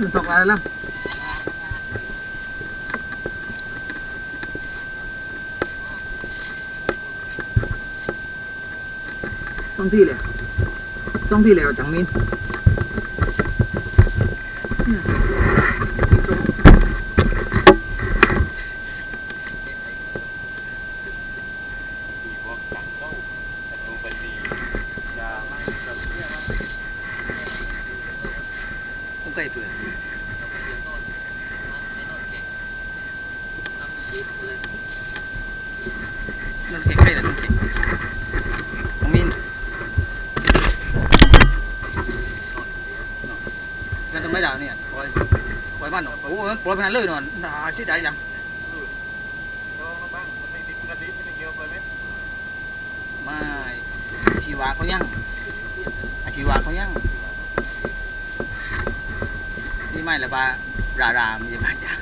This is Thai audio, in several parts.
มันตกอะไรล่ะต้องที่เลยต้องที่เลยจังมินเนี่ยที่ตรง มีพวกกันเข้าแต่ดูไปดียาไม่แบบเนี้ยมัน ต้องใกล้เปลือกนั่นเก่งใกล้เลยนั่นเก่งของมินงั้นทำไมด่าเนี่ยปล่อยปล่อยบ้านหนอโอ้โหปล่อยพนันเลยหนอนด่าชื่อได้ยังลองมาบ้างมันไม่ดิบกระดิบไม่เกี่ยวไปไหมไม่อาชีวะเขายังอาชีวะเขายัง นี่ไม่ละบารารามีบาจ้า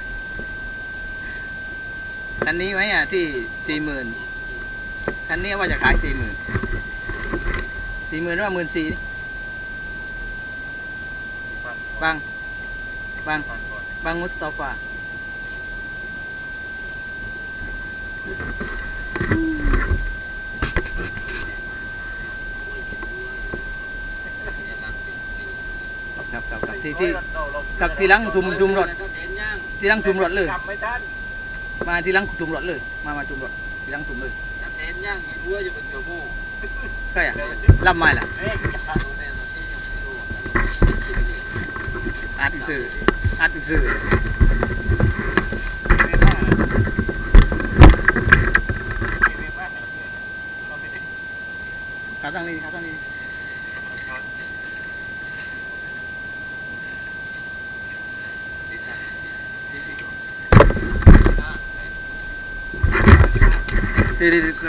คันนี้ไหมอะที่สี่หมื่นคันนี้ว่าจะขายสี่หมื่นสี่หมื่นว่าหมื่นสี่บ้างบางบางก่อนก่อนบางมุสตาฟา ครับครับครับที่ที่กับทีหลังทุมทุมรถทีหลังทุมรถเลย จำไม่ทันมาทีหลังทุมรถเลย มามาทุมรถทีหลังทุมเลย Chắc đến nhá, người đua cho mình kiểu mù ใช่อะรับไม่ล่ะเอ๊ะ Đồ này là cái dòng cái đồ อาร์ตซื้ออาร์ตซื้อไม่ได้ไม่ได้เราไม่ได้ขาตั้งนี่ขาตั้งนี่ ดีดีดีก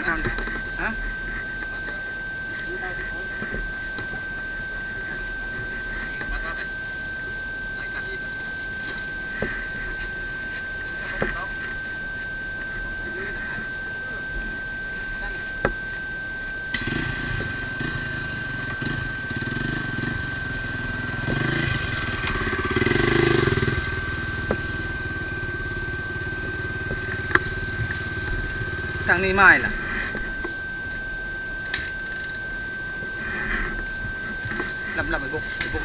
ทำฮะทางนี้ไม่ล่ะรับรับไปบุกไปบุก